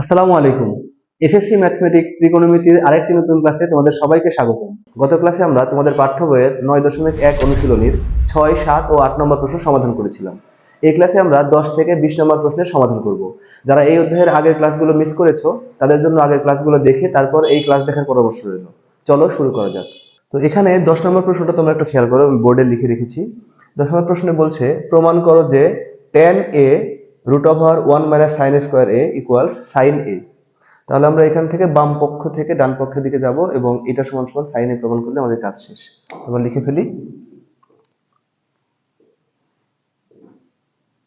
আসসালামু আলাইকুম। SSC mathematics ত্রিকোণমিতির আরেকটি নতুন ক্লাসে তোমাদের সবাইকে স্বাগত গত ক্লাসে আমরা তোমাদের পাঠ্য বইয়ের নয় দশমিক এক অনুশীলনীর ছয়, সাত ও আট নম্বর প্রশ্ন সমাধান করেছিলাম। এই ক্লাসে আমরা দশ থেকে বিশ নম্বর প্রশ্নের সমাধান করব। যারা এই অধ্যায়ের আগের ক্লাসগুলো মিস করেছ, তাদের জন্য আগের ক্লাসগুলো দেখে তারপর এই ক্লাস দেখার পরামর্শ রইল। চলো শুরু করা যাক। তো এখানে দশ নম্বর প্রশ্নটা তোমরা একটু খেয়াল করো বোর্ডে লিখে রেখেছি। দশ নম্বর প্রশ্নে বলছে, প্রমাণ করো যে tan A root over one minus sine square A equals sine A তাহলে আমরা এখান থেকে বাম পক্ষ থেকে ডান পক্ষের দিকে যাব এবং এটা সমান সমান সাইন এ প্রমাণ করলে আমাদের কাজ শেষ। আমরা লিখে ফেলি।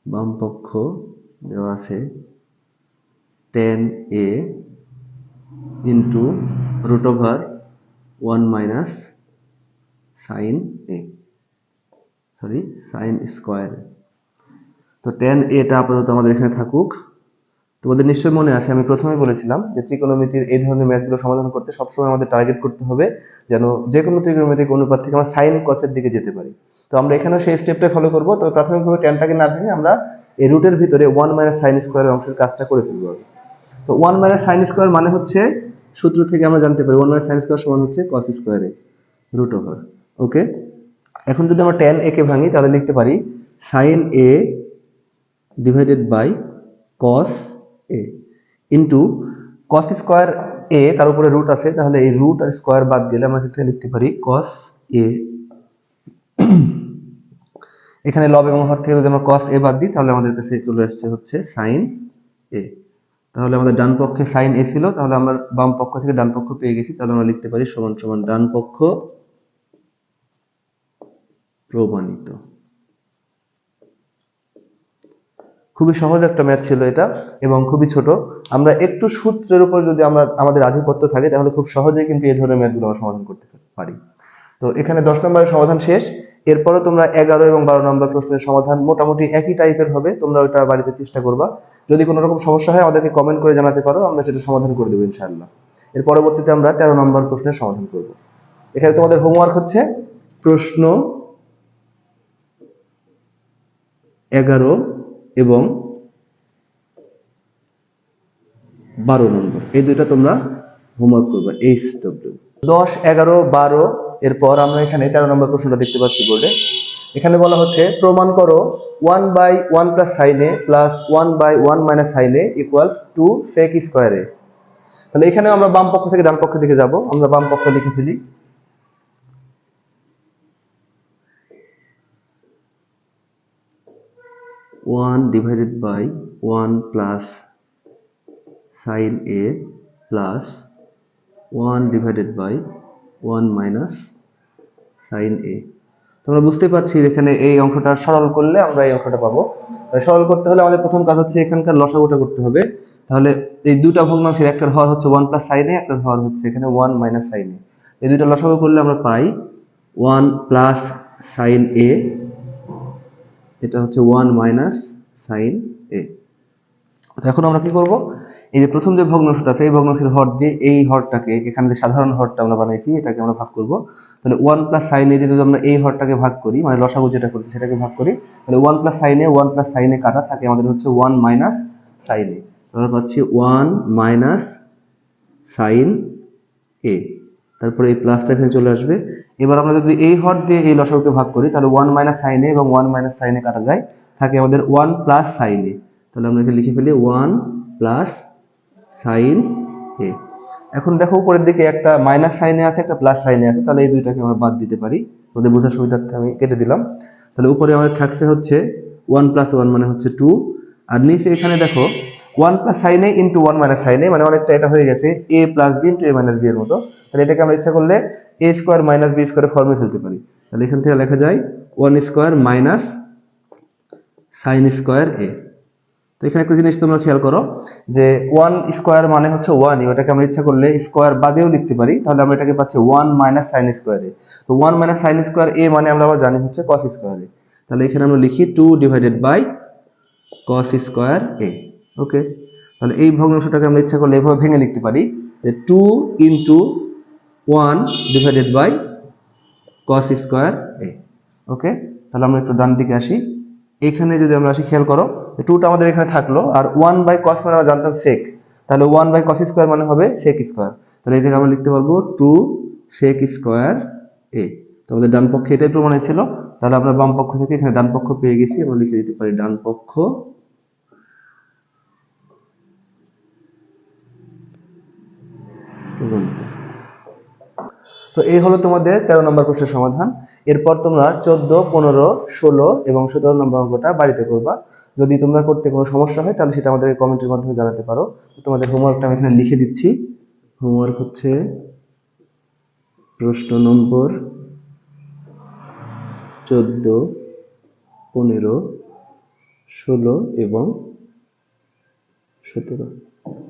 বাম পক্ষ দেওয়া আছে tan A into root over one minus sine A sorry sine square তো টেন এটা আপাতত আমাদের এখানে থাকুক। তোমাদের নিশ্চয়ই মনে আছে, আমি প্রথমে বলেছিলাম যে ত্রিকোণমিতির এই ধরনের ম্যাথগুলো সমাধান করতে সবসময় আমাদের টার্গেট করতে হবে, যেন যে কোনো ত্রিকোণমিতিক অনুপাত থেকে আমরা সাইন কসের দিকে যেতে পারি। তো আমরা এখানেও সেই স্টেপটাই ফলো করব। তবে প্রাথমিকভাবে টেনটাকে না ভেঙে আমরা এই রুটের ভিতরে ওয়ান মাইনাস সাইন স্কোয়ারের অংশের কাজটা করে ফেলব তো ওয়ান মাইনাস সাইন স্কোয়ার মানে হচ্ছে সূত্র থেকে আমরা জানতে পারি ওয়ান মাইনাস সাইন স্কোয়ার সমান হচ্ছে কস স্কোয়ারে রুট ওভার ওকে এখন যদি আমরা টেন এ কে ভাঙি, তাহলে লিখতে পারি sine A divided by cos A into cos square A তার উপরে রুট আছে, তাহলে এই রুট আর স্কোয়ার বাদ গেলে আমরা ক্ষেত্রে লিখতে পারি কস এ এখানে লব এবং হর থেকে যদি আমরা কস এ বাদ দিই, তাহলে আমাদের কাছে চলে আসছে হচ্ছে সাইন এ তাহলে আমাদের ডান পক্ষে সাইন এ ছিল, তাহলে আমরা বাম পক্ষ থেকে ডান পক্ষ পেয়ে গেছি, তাহলে আমরা লিখতে পারি সমান সমান ডান পক্ষ প্রমাণিত। খুবই সহজ একটা ম্যাথ ছিল এটা এবং খুবই ছোট। আমরা একটু সূত্রের উপর যদি আমরা আমাদের আধিপত্য থাকে, তাহলে খুব সহজেই কিন্তু এই ধরনের ম্যাথগুলো আমরা সমাধান করতে পারি। তো এখানে দশ নম্বরের সমাধান শেষ। এরপরে তোমরা এগারো এবং বারো নম্বর প্রশ্নের সমাধান মোটামুটি একই টাইপের হবে, তোমরা ওটা বাড়িতে চেষ্টা করবা। যদি কোনো রকম সমস্যা হয়, আমাদেরকে কমেন্ট করে জানাতে পারো, আমরা সেটা সমাধান করে দেবো ইনশাআল্লাহ। এর পরবর্তীতে আমরা তেরো নম্বর প্রশ্নের সমাধান করব। এখানে তোমাদের হোমওয়ার্ক হচ্ছে প্রশ্ন এগারো এবং বারো নম্বর। এই দুইটা তোমরা হোমওয়ার্ক করবে এইচ ডব্লিউ দশ, এগারো, বারো, এরপর আমরা এখানে তেরো নম্বর প্রশ্নটা দেখতে পাচ্ছি বোর্ডে। এখানে বলা হচ্ছে, প্রমাণ করো one by one plus sine A plus one by one minus sine A equals two sec square A তাহলে এখানে আমরা বাম পক্ষ থেকে ডান পক্ষ দিকে যাব, আমরা বাম পক্ষ লিখে ফেলি। One divided by one plus sine A plus one divided by one minus sine A তোমরা বুঝতে পারছি এখানে এই অংশটা সরল করলে আমরা এই অংশটা পাবো। সরল করতে হলে আমাদের প্রথম কাজ হচ্ছে এখানকার লসাগুটা করতে হবে। তাহলে এই দুটা ভগ্নাংশের একটার হর হচ্ছে ওয়ান প্লাস সাইন এ একটার হর হচ্ছে এখানে ওয়ান মাইনাস সাইন এই দুটো লসাগু করলে আমরা পাই ওয়ান প্লাস সাইন এ এটা হচ্ছে ওয়ান মাইনাস সাইন এ। তো এখন আমরা কি করব? এই যে প্রথম যে ভগ্নাংশটা আছে, এই ভগ্নাংশের হর দিয়ে এই হরটাকে, এখানে যে সাধারণ হরটা আমরা বানাইছি, এটাকে আমরা ভাগ করব। তাহলে ওয়ান প্লাস সাইন যদি আমরা এই হরটাকে ভাগ করি মানে লসাগু যেটা করছি সেটাকে ভাগ করি, তাহলে one plus sine one plus sine কাটা থাকে আমাদের হচ্ছে ওয়ান মাইনাস সাইন আমরা পাচ্ছি ওয়ান মাইনাস সাইন এ। তারপরে এই প্লাসটা এখানে চলে আসবে। এবার আমরা যদি এই হর দিয়ে এই লসাগুকে ভাগ করি, তাহলে ওয়ান মাইনাস সাইন এবং ওয়ান মাইনাস সাইন কাটা যায়। থাকে আমাদের ওয়ান প্লাস সাইন তাহলে আমরা এখানে লিখে ফেলি ওয়ান প্লাস সাইন এ এখন দেখো উপরের দিকে একটা মাইনাস সাইনে আছে, একটা প্লাস সাইনে আছে। তাহলে এই দুইটাকে আমরা বাদ দিতে পারি। ওদের বোঝার সুবিধার্থে আমি কেটে দিলাম। তাহলে উপরে আমাদের থাকছে হচ্ছে ওয়ান প্লাস ওয়ান মানে হচ্ছে টু আর নিচে এখানে দেখো one plus sine A into one minus sine A মানে অনেকটা এটা হয়ে গেছে, A plus B into A minus B এর মতো। তাহলে এটাকে আমরা ইচ্ছা করলে A square minus B square ফর্মে ফেলতে পারি। তাহলে এখান থেকে লেখা যায় one square minus sine square A. তো এখানে একটা জিনিস তোমরা খেয়াল করো, যে ওয়ান স্কোয়ার মানে হচ্ছে ওয়ানই ওটাকে আমরা ইচ্ছা করলে স্কোয়ার বাদেও লিখতে পারি, তাহলে আমরা এটাকে পাচ্ছি one minus sine square A. তো one minus sine square A মানে আমরা আবার জানি হচ্ছে কস স্কোয়ার এ। তাহলে এখানে আমরা লিখি two divided by cos square A. Okay? তাহলে এই ভগ্নাংশটাকে আমরা ইচ্ছা করলে এভাবে ভেঙে লিখতে পারি যে two into one divided by cos square A okay? তাহলে আমরা একটু ডান দিকে আসি। এখানে যদি আমরা আসি, খেয়াল করো টুটা আমাদের এখানে থাকল আর ওয়ান বাই কস মানে আমরা জানতাম সেক তাহলে ওয়ান বাই কস স্কোয়ার মানে হবে সেক স্কোয়ার তাহলে এই আমরা লিখতে পারব টু সেক স্কোয়ার এ তো আমাদের ডান পক্ষে এটাই প্রমাণ ছিল। তাহলে আমরা বাম পক্ষ থেকে এখানে ডান পক্ষ পেয়ে গেছি, আমরা লিখে দিতে পারি ডান পক্ষ তো এই হলো তোমাদের তেরো নম্বর প্রশ্নের সমাধান। এরপর তোমরা চোদ্দ, পনেরো, ষোলো এবং সতেরো নম্বর অঙ্কটা বাড়িতে করবা। যদি তোমরা করতে কোনো সমস্যা হয়, তাহলে সেটা আমাদেরকে কমেন্টের মাধ্যমে জানাতে পারো। তোমাদের হোমওয়ার্কটা আমি এখানে লিখে দিচ্ছি। হোমওয়ার্ক হচ্ছে প্রশ্ন নম্বর চোদ্দ, পনেরো, ষোলো এবং সতেরো।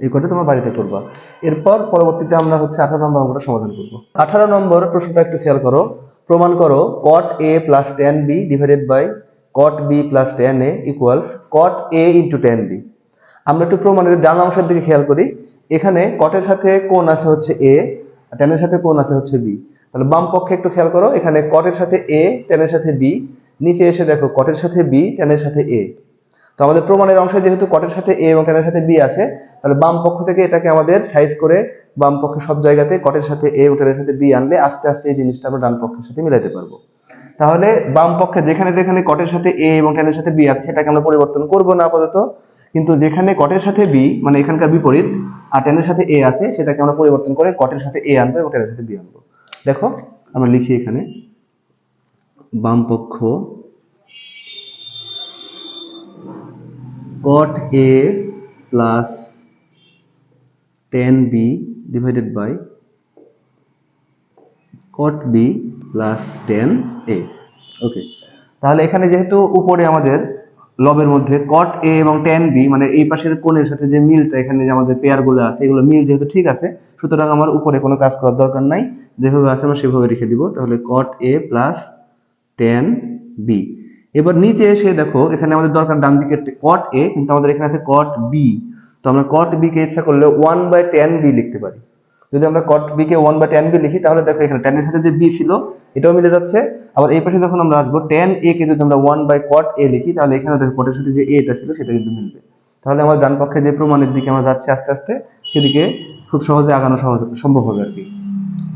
এই কটা তোমরা বাড়িতে করবা? এরপর পরবর্তীতে আমরা হচ্ছে আঠারো নম্বর অঙ্কটা সমাধান করব। আঠারো নম্বর প্রশ্নটা একটু খেয়াল করো। প্রমাণ করো, cot a plus tan B divided by cot b plus tan A equals cot a into tan B আমরা একটু প্রমাণের ডান অংশের দিকে খেয়াল করি। এখানে কটের সাথে কোন আছে হচ্ছে এ টেনের সাথে কোন আছে হচ্ছে বি তাহলে বাম পক্ষে একটু খেয়াল করো, এখানে কটের সাথে এ টেনের সাথে বি নিচে এসে দেখো কটের সাথে বি টেনের সাথে এ তো আমাদের প্রমাণের অংশে যেহেতু কটের সাথে এ এবং টেনের সাথে বি আছে তাহলে বাম পক্ষ থেকে এটাকে আমাদের সাইজ করে বাম পক্ষে সব জায়গাতে কটের সাথে এ এবং টেনের সাথে বি আনলে আস্তে আস্তে এই জিনিসটা আমরা ডান পক্ষের সাথে মিলাতে পারব তাহলে বাম পক্ষে যেখানে যেখানে কটের সাথে এ এবং টেনের সাথে বি আছে সেটাকে আমরা পরিবর্তন করব না আপাতত কিন্তু যেখানে কটের সাথে বি মানে এখানকার বিপরীত আর টেনের সাথে এ আছে সেটাকে আমরা পরিবর্তন করে কটের সাথে এ আনব এবং টেনের সাথে বি আনব দেখো আমরা লিখি এখানে বাম পক্ষ cot a plus 10b divided by cot b plus 10a ওকে তাহলে এখানে যেহেতু উপরে আমাদের লবের মধ্যে কট এ এবং 10b মানে এই পাশের কোণের সাথে যে মিলটা এখানে যে আমাদের পেয়ারগুলো আছে, এগুলো মিল যেহেতু ঠিক আছে, সুতরাং আমার উপরে কোনো কাজ করার দরকার নাই। যেভাবে আছে আমরা সেভাবে রেখে দিব। তাহলে cot A plus ten 10b এবার নিচে এসে দেখো, এখানে আমাদের দরকার ডান দিকে কট এ কিন্তু আমাদের এখানে আছে কট বি তো আমরা কট বি কে ইচ্ছা করলে ওয়ান বাই টেন বি লিখতে পারি। যদি আমরা কট বি কে ওয়ান বাই টেন বি লিখি, তাহলে দেখো এখানে টেনের সাথে যে বি ছিল, এটাও মিলে যাচ্ছে। আবার এই পাশে যখন আমরা আসব টেন এ কে যদি আমরা ওয়ান বাই কট এ লিখি, তাহলে এখানে দেখো কটের সাথে যে এটা ছিল, সেটা কিন্তু মিলবে। তাহলে আমার ডান পক্ষে যে প্রমাণের দিকে আমরা যাচ্ছি আস্তে আস্তে, সেদিকে খুব সহজে আগানো সহজ সম্ভব হবে আর কি।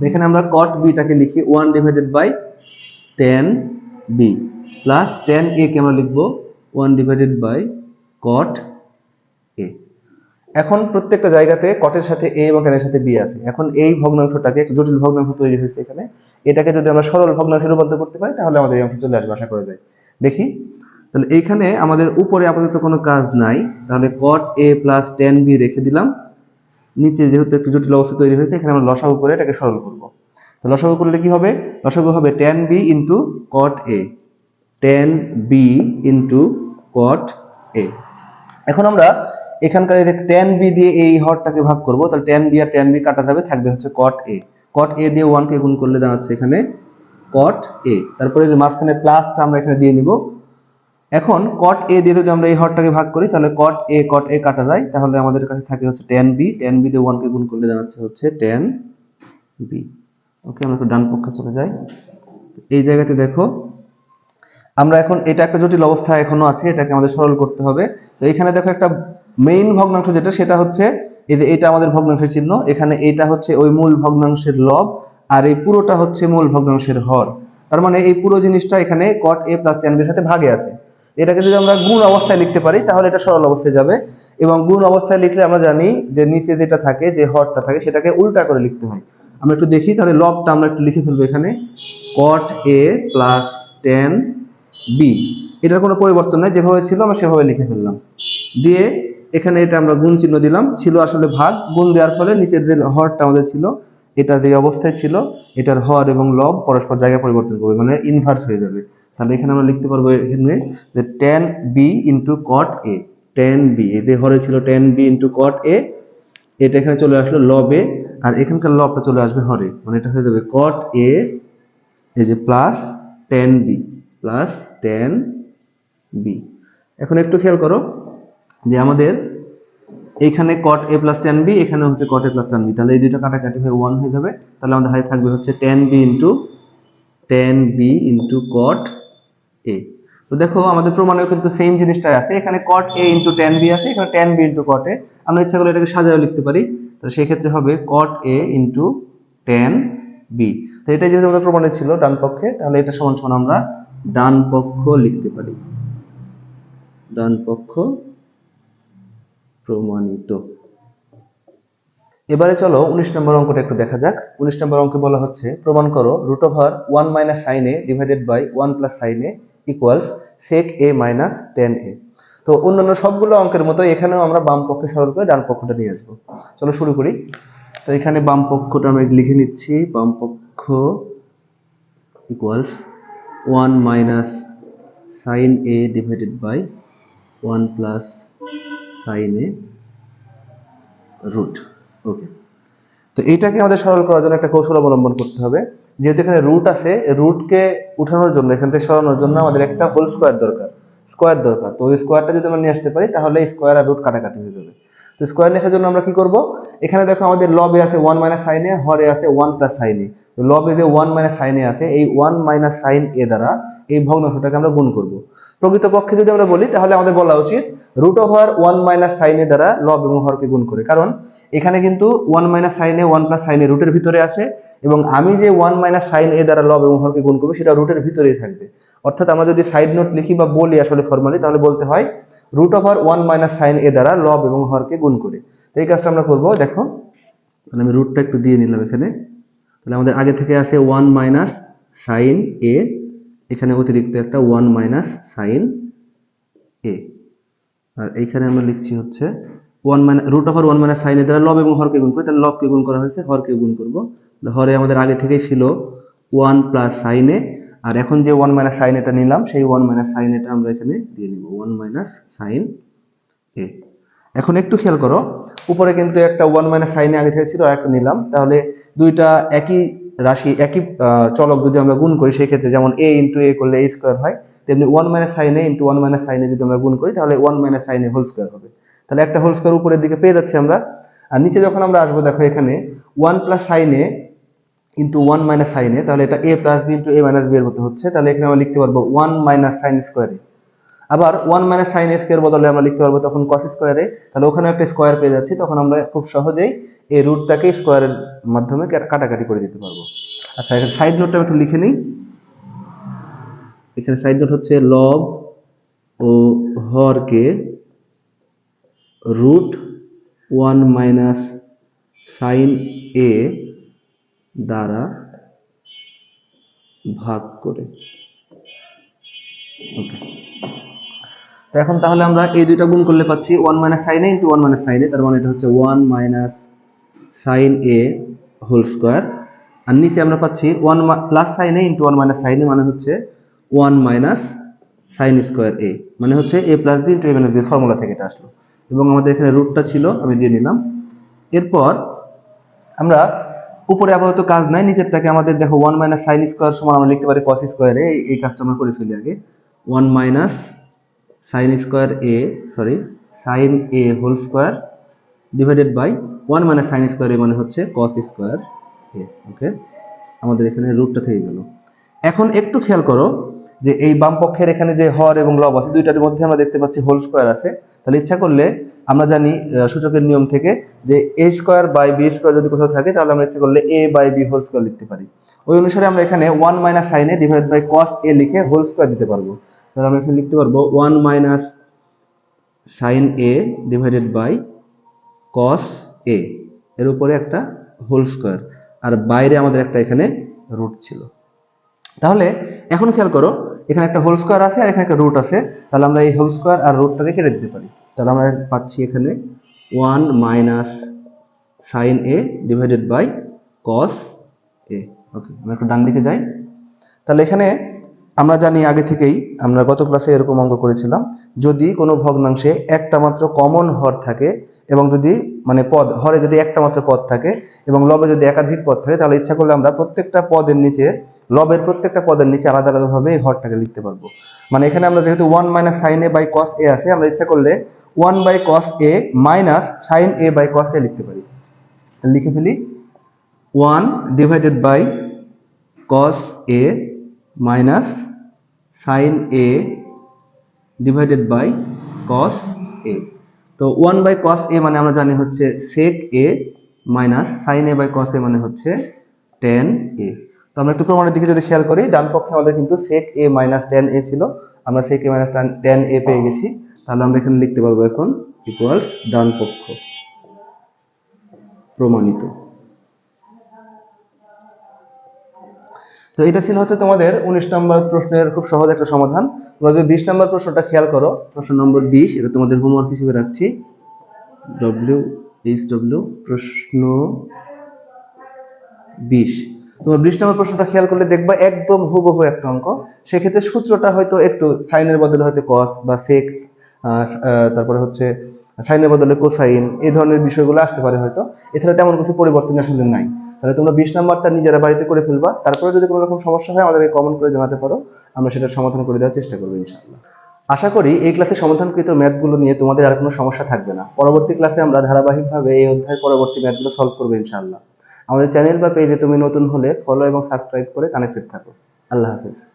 এখানে আমরা কট বিটাকে লিখি one divided by tan B plus tan A কে আমরা লিখব one divided by cot A এখন প্রত্যেকটা জায়গাতে কটের সাথে এ এবং টেনের সাথে বি আছে। এখন এই ভগ্নাংশটাকে জটিল ভগ্নাংশ তৈরি হয়েছে এখানে। এটাকে যদি আমরা সরল ভগ্নাংশে রূপান্তর করতে পারি, তাহলে আমাদের এই অংশ চলে আসবে, আশা করা যায়। দেখি। তাহলে এইখানে আমাদের উপরে আপাতত কোনো কাজ নাই। তাহলে cot A plus tan B রেখে দিলাম। নিচে যেহেতু একটু জটিল অবস্থা তৈরি হয়েছে, এখানে আমরা লসাগু করে এটাকে সরল করব। তো লসাগু করলে কি হবে? লসাগু হবে tan B into cot A tan B into cot A এখন আমরা এখানকার টেন বি দিয়ে এই হরটাকে ভাগ করব, তাহলে টেন বি আর টেন বি কাটা যাবে, থাকবে হচ্ছে কট এ কট এ দিয়ে ওয়ানকে গুণ করলে দাঁড়াচ্ছে এখানে কট এ তারপরে যে মাঝখানে প্লাসটা আমরা এখানে দিয়ে নিব। এখন কট এ দিয়ে যদি আমরা এই হরটাকে ভাগ করি, তাহলে কট এ কট এ কাটা যায়। তাহলে আমাদের কাছে থাকে হচ্ছে টেন বি টেন বি দিয়ে ওয়ানকে গুণ করলে দাঁড়াচ্ছে হচ্ছে টেন বি ওকে আমরা একটু ডান পক্ষে চলে যাই। এই জায়গাতে দেখো আমরা এখন, এটা একটা জটিল অবস্থা এখনও আছে, এটাকে আমাদের সরল করতে হবে। তো এখানে দেখো একটা মেইন ভগ্নাংশ যেটা, সেটা হচ্ছে এই যে এটা আমাদের ভগ্নাংশের চিহ্ন, এখানে এটা হচ্ছে ওই মূল ভগ্নাংশের লব, আর এই পুরোটা হচ্ছে মূল ভগ্নাংশের হর। তার মানে এই পুরো জিনিসটা এখানে কট এ প্লাস b এর সাথে ভাগে আছে। এটাকে যদি আমরা গুণ অবস্থায় লিখতে পারি, তাহলে এটা সরল অবস্থায় যাবে। এবং গুণ অবস্থায় লিখলে আমরা জানি যে নিচে যেটা থাকে, যে হরটা থাকে, সেটাকে উল্টা করে লিখতে হয়। আমরা একটু দেখি, তাহলে লবটা আমরা একটু লিখে ফেলব এখানে। cot A plus tan B এটার কোনো পরিবর্তন নাই, যেভাবে ছিল আমরা সেভাবে লিখে ফেললাম। দিয়ে এখানে এটা আমরা গুণ চিহ্ন দিলাম, ছিল আসলে ভাগ, গুণ দেওয়ার ফলে নিচের যে হরটা আমাদের ছিল, এটা যে অবস্থায় ছিল, এটার হর এবং লব পরস্পর জায়গা পরিবর্তন করবে মানে ইনভার্স হয়ে যাবে। তাহলে এখানে আমরা লিখতে পারব এখানে যে tan B into cot A tan B এই যে হরে ছিল tan B into cot A এটা এখানে চলে আসলো লবে আর এখানকার লবটা চলে আসবে হরে মানে এটা হয়ে যাবে কট এ এই যে plus tan B plus tan B এখন একটু খেয়াল করো যে আমাদের এইখানে cot A plus tan B এখানে হচ্ছে cot A plus tan B তাহলে এই দুটো কাটাকাটি হয়ে ওয়ান হয়ে যাবে। তাহলে আমাদের হাতে থাকবে হচ্ছে tan B into tan B into cot A তো দেখো আমাদের প্রমাণেও কিন্তু সেম জিনিসটাই আছে। এখানে cot a into tan b আছে, এখানে tan b into cot a আমরা ইচ্ছা করলে এটাকে সাজাও লিখতে পারি। তো সেই ক্ষেত্রে হবে cot a into tan b তো এটা যেহেতু আমাদের প্রমাণে ছিল ডান পক্ষে, তাহলে এটা সমান সমান আমরা ডান পক্ষ লিখতে পারি। ডান পক্ষ প্রমাণিত। এবারে চলো উনিশ নম্বর অঙ্কটা একটু দেখা যাক। উনিশ নম্বর অঙ্কে বলা হচ্ছে, প্রমাণ করো root over one minus sine A divided by one plus sine A equals sec A minus tan A তো অন্যান্য সবগুলো অঙ্কের মতো এখানেও আমরা বাম পক্ষে সরল করে ডান পক্ষটা নিয়ে আসব। চলো শুরু করি। তো এখানে বাম পক্ষটা আমি লিখে নিচ্ছি, বাম পক্ষ equals one minus sine A divided by one plus sine A root, okay. তো এইটাকে আমাদের সরল করার জন্য একটা কৌশল অবলম্বন করতে হবে। যেহেতু এখানে রুট আছে, রুটকে উঠানোর জন্য, এখান থেকে সরানোর জন্য আমাদের একটা হোল স্কোয়ার দরকার স্কোয়ার দরকার। তো ওই স্কোয়ারটা যদি আমরা নিয়ে আসতে পারি, তাহলে স্কোয়ার আর রুট কাটাকাটি হয়ে যাবে। তো স্কোয়ার নিয়ে জন্য আমরা কি করব? এখানে দেখো আমাদের লবে আছে ওয়ান মাইনাস সাইন হরে আছে ওয়ান প্লাস সাইনে তো লবে যে ওয়ান মাইনাস সাইনে আছে, এই ওয়ান মাইনাস সাইন এ দ্বারা এই ভগ্নাংশটাকে আমরা গুণ করব। প্রকৃতপক্ষে যদি আমরা বলি, তাহলে আমাদের বলা উচিত root over one minus sine দ্বারা লব এবং হরকে গুণ করে। কারণ এখানে কিন্তু one minus sine A one plus sine রুটের ভিতরে আছে এবং আমি যে ওয়ান মাইনাস সাইন এ দ্বারা লব এবং হরকে গুণ করব, সেটা রুটের ভিতরেই থাকবে। অর্থাৎ আমরা যদি সাইড নোট লিখি বা বলি আসলে ফর্মালি তাহলে বলতে হয় root over one minus sine A দ্বারা লব এবং হরকে গুণ করে। তো এই কাজটা আমরা করব, দেখো। তাহলে আমি রুটটা একটু দিয়ে নিলাম এখানে। তাহলে আমাদের আগে থেকে আছে ওয়ান মাইনাস সাইন এ এখানে অতিরিক্ত একটা ওয়ান মাইনাস সাইন এ আর এইখানে আমরা লিখছি হচ্ছে one minus root over one minus sine A দ্বারা লব এবং হরকে গুণ করি। তাহলে লবকে গুণ করা হয়েছে হরকে গুণ করব। হরে আমাদের আগে থেকেই ছিল ওয়ান প্লাস সাইন এ আর এখন যে ওয়ান মাইনাস সাইন এটা নিলাম, সেই ওয়ান মাইনাস সাইন এটা আমরা এখানে দিয়ে নিব। ওয়ান মাইনাস সাইন এ এখন একটু খেয়াল করো, উপরে কিন্তু একটা ওয়ান মাইনাস সাইনে আগে থেকে ছিল আর একটা নিলাম। তাহলে দুইটা একই রাশি, একই চলক যদি আমরা গুণ করি, সেই ক্ষেত্রে যেমন এ ইন্টু এ করলে এ স্কোয়ার হয়, তেমনি one minus sine A into one minus sine A যদি আমরা গুণ করি, তাহলে one minus sine A whole square হবে। তাহলে একটা হোল স্কোয়ার উপরের দিকে পেয়ে যাচ্ছি আমরা। আর নিচে যখন আমরা আসব, দেখো এখানে one plus sine A into one minus sine A তাহলে এটা A plus B into A minus B এর মতো হচ্ছে, তাহলে এখানে আমরা লিখতে পারব ওয়ান মাইনাস সাইন স্কোয়ারে আবার ওয়ান মাইনাস সাইন স্কোয়ার বদলে আমরা লিখতে পারব তখন কস স্কোয়ারে তাহলে ওখানে একটা স্কোয়ার পেয়ে যাচ্ছি, তখন আমরা খুব সহজেই এই রুটটাকে স্কোয়ারের মাধ্যমে কাটাকাটি করে দিতে পারব। আচ্ছা এখানে সাইড নোটটা একটু লিখে নিই। এখানে সাইড নোট হচ্ছে লব ও হরকে root one minus sine A দ্বারা ভাগ করে। এখন তাহলে আমরা এই দুইটা গুণ করলে পাচ্ছি one minus sine A into one minus sine A তার মানে এটা হচ্ছে one minus sine A whole square আর নিচে আমরা পাচ্ছি one plus sine A into one minus sine A মানে হচ্ছে one minus sine square A মানে হচ্ছে A plus B into A minus B formula থেকে এটা আসলো। এবং আমাদের এখানে রুটটা ছিল, আমি দিয়ে নিলাম। এরপর আমরা উপরে আপাতত কাজ নাই, নিচেরটাকে আমাদের দেখো ওয়ান মাইনাস সাইন স্কোয়ার সমান আমরা লিখতে পারি কস স্কোয়ারে এই কাজটা আমরা করে ফেলি আগে। One minus sine square A sorry sine A whole square divided by one minus sine square A মানে হচ্ছে কস স্কোয়ার এ ওকে আমাদের এখানে রুটটা থেকে গেল। এখন একটু খেয়াল করো যে এই বাম পক্ষের এখানে যে হর এবং লব আছে, দুইটার মধ্যে আমরা দেখতে পাচ্ছি হোল স্কোয়ার আছে। তাহলে ইচ্ছা করলে আমরা জানি সূচকের নিয়ম থেকে যে A square by B square যদি কোথাও থাকে, তাহলে আমরা ইচ্ছা করলে A by B whole square লিখতে পারি। ওই অনুসারে আমরা এখানে one minus sine A divide by cos A লিখে হোল স্কোয়ার দিতে পারব। তাহলে আমরা এখানে লিখতে পারব one minus sine A divided by cos A এর উপরে একটা হোল স্কোয়ার আর বাইরে আমাদের একটা এখানে রুট ছিল। তাহলে এখন খেয়াল করো এখানে একটা হোল স্কোয়ার আছে আর এখানে একটা রুট আছে। তাহলে আমরা এই হোল স্কোয়ার আর রুটটাকে কেটে দিতে পারি। তাহলে আমরা পাচ্ছি এখানে one minus sine A divided by cos A okay আমরা একটু ডান দিকে যাই। তাহলে এখানে আমরা জানি আগে থেকেই আমরা গত ক্লাসে এরকম অঙ্ক করেছিলাম, যদি কোনো ভগ্নাংশে একটা মাত্র কমন হর থাকে এবং যদি মানে পদ, হরে যদি একটা মাত্র পদ থাকে এবং লবে যদি একাধিক পদ থাকে, তাহলে ইচ্ছা করলে আমরা প্রত্যেকটা পদের নিচে লবের প্রত্যেকটা পদের নিচে আলাদা আলাদাভাবে এই হরটাকে লিখতে পারব। মানে এখানে আমরা যেহেতু one minus sine A by cos A আছে, আমরা ইচ্ছা করলে one by cos A minus sine A by cos A লিখতে পারি। লিখে ফেলি one divided by cos A minus sine A divided by cos A তো ওয়ান বাই কস এ মানে আমরা জানি হচ্ছে sec A minus sine A by cos A মানে হচ্ছে টেন এ তো আমরা একটু প্রমাণের দিকে যদি খেয়াল করি, ডান পক্ষে আমাদের কিন্তু সেক এ মাইনাস টেন এ ছিল। আমরা সেক এ মাইনাস টেন এ পেয়ে গেছি। তাহলে আমরা এখানে লিখতে পারব এখন ইকুয়ালস ডান পক্ষ প্রমাণিত। তো এটা ছিল হচ্ছে তোমাদের উনিশ নম্বর প্রশ্নের খুব সহজ একটা সমাধান। যদি বিশ নম্বর প্রশ্নটা খেয়াল করো, প্রশ্ন নম্বর বিশ, এটা তোমাদের হোমওয়ার্ক হিসেবে রাখছি। ডব্লিউ এইচ ডব্লিউ প্রশ্ন বিশ। তোমার বিশ নম্বর প্রশ্নটা খেয়াল করলে দেখবা একদম হুবহু একটা অঙ্ক। সেক্ষেত্রে সূত্রটা হয়তো একটু সাইনের বদলে হয়তো কস বা সেক তারপরে হচ্ছে সাইনের বদলে কোসাইন এই ধরনের বিষয়গুলো আসতে পারে হয়তো। এছাড়া তেমন কিছু পরিবর্তন আসলে নাই। তাহলে তোমরা বিশ নাম্বারটা নিজেরা বাড়িতে করে ফেলবা। তারপরে যদি কোনো রকম সমস্যা হয়, আমাদেরকে কমেন্ট করে জানাতে পারো। আমরা সেটার সমাধান করে দেওয়ার চেষ্টা করব ইনশাআল্লাহ। আশা করি এই ক্লাসে সমাধানকৃত ম্যাথগুলো নিয়ে তোমাদের আর কোনো সমস্যা থাকবে না। পরবর্তী ক্লাসে আমরা ধারাবাহিকভাবে এই অধ্যায়ের পরবর্তী ম্যাথগুলো সলভ করব ইনশাআল্লাহ। আমাদের চ্যানেল বা পেজে তুমি নতুন হলে ফলো এবং সাবস্ক্রাইব করে কানেক্টেড থাকো। আল্লাহ হাফেজ।